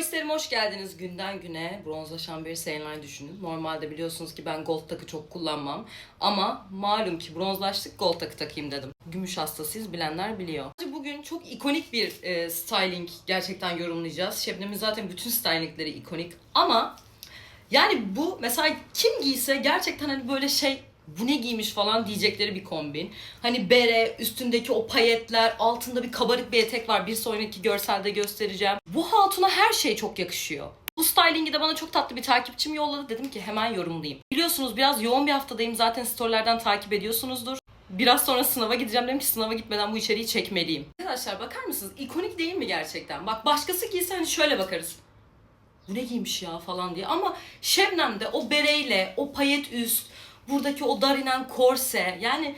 Joyce'lerim hoş geldiniz günden güne. Bronzlaşan bir Serenay düşünün. Normalde biliyorsunuz ki ben gold takı çok kullanmam. Ama malum ki bronzlaştık gold takı takayım dedim. Gümüş hastasıyız bilenler biliyor. Bugün çok ikonik bir e, styling gerçekten yorumlayacağız. Şebnem'in zaten bütün stylingleri ikonik. Ama yani bu mesela kim giyse gerçekten hani böyle şey bu ne giymiş falan diyecekleri bir kombin. Hani bere, üstündeki o payetler, altında bir kabarık bir etek var. Bir sonraki görselde göstereceğim. Bu hatuna her şey çok yakışıyor. Bu stylingi de bana çok tatlı bir takipçim yolladı. Dedim ki hemen yorumlayayım. Biliyorsunuz biraz yoğun bir haftadayım. Zaten storylerden takip ediyorsunuzdur. Biraz sonra sınava gideceğim. Dedim ki sınava gitmeden bu içeriği çekmeliyim. Arkadaşlar bakar mısınız? İkonik değil mi gerçekten? Bak başkası giyse hani şöyle bakarız bu ne giymiş ya falan diye. Ama Şebnem o bereyle, o payet üst, buradaki o dar inen korse yani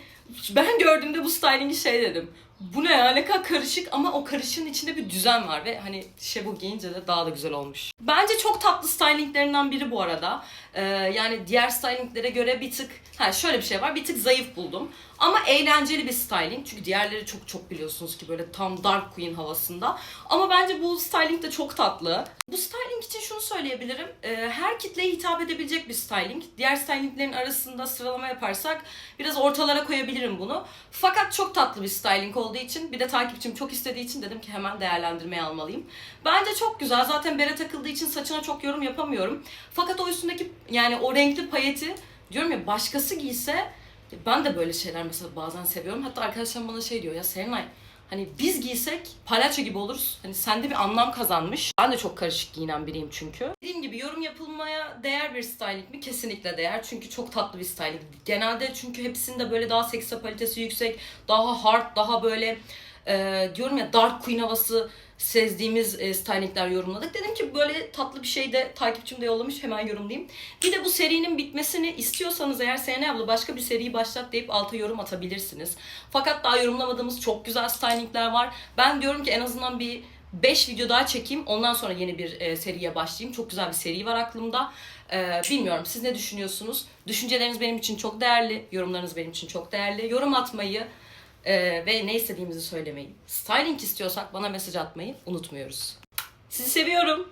ben gördüğümde bu stylingi şey dedim. Bu ne ya ne kadar karışık ama o karışığın içinde bir düzen var ve hani Şebu giyince de daha da güzel olmuş. Bence çok tatlı stylinglerinden biri bu arada. Ee, yani diğer stylinglere göre bir tık ha şöyle bir şey var bir tık zayıf buldum. Ama eğlenceli bir styling. Çünkü diğerleri çok çok biliyorsunuz ki böyle tam dark queen havasında. Ama bence bu styling de çok tatlı. Bu styling için şunu söyleyebilirim. Ee, her kitleye hitap edebilecek bir styling. Diğer stylinglerin arasında sıralama yaparsak biraz ortalara koyabilirim bunu. Fakat çok tatlı bir styling olduğu için bir de takipçim çok istediği için dedim ki hemen değerlendirmeye almalıyım. Bence çok güzel. Zaten bere takıldığı için saçına çok yorum yapamıyorum. Fakat o üstündeki yani o renkli payeti diyorum ya başkası giyse ben de böyle şeyler mesela bazen seviyorum. Hatta arkadaşlarım bana şey diyor ya Serenay hani biz giysek palyaço gibi oluruz. Hani sende bir anlam kazanmış. Ben de çok karışık giyinen biriyim çünkü. Dediğim gibi yorum yapılmaya değer bir styling mi? Kesinlikle değer. Çünkü çok tatlı bir styling. Genelde çünkü hepsinde böyle daha seks apalitesi yüksek, daha hard, daha böyle e, diyorum ya dark queen havası sezdiğimiz e, stylingler yorumladık. Dedim ki böyle tatlı bir şey de takipçim de yollamış hemen yorumlayayım. Bir de bu serinin bitmesini istiyorsanız eğer Sene abla başka bir seriyi başlat deyip alta yorum atabilirsiniz. Fakat daha yorumlamadığımız çok güzel stylingler var. Ben diyorum ki en azından bir 5 video daha çekeyim. Ondan sonra yeni bir e, seriye başlayayım. Çok güzel bir seri var aklımda. E, bilmiyorum siz ne düşünüyorsunuz? Düşünceleriniz benim için çok değerli. Yorumlarınız benim için çok değerli. Yorum atmayı e, ve ne istediğimizi söylemeyi. Styling istiyorsak bana mesaj atmayı unutmuyoruz. Sizi seviyorum.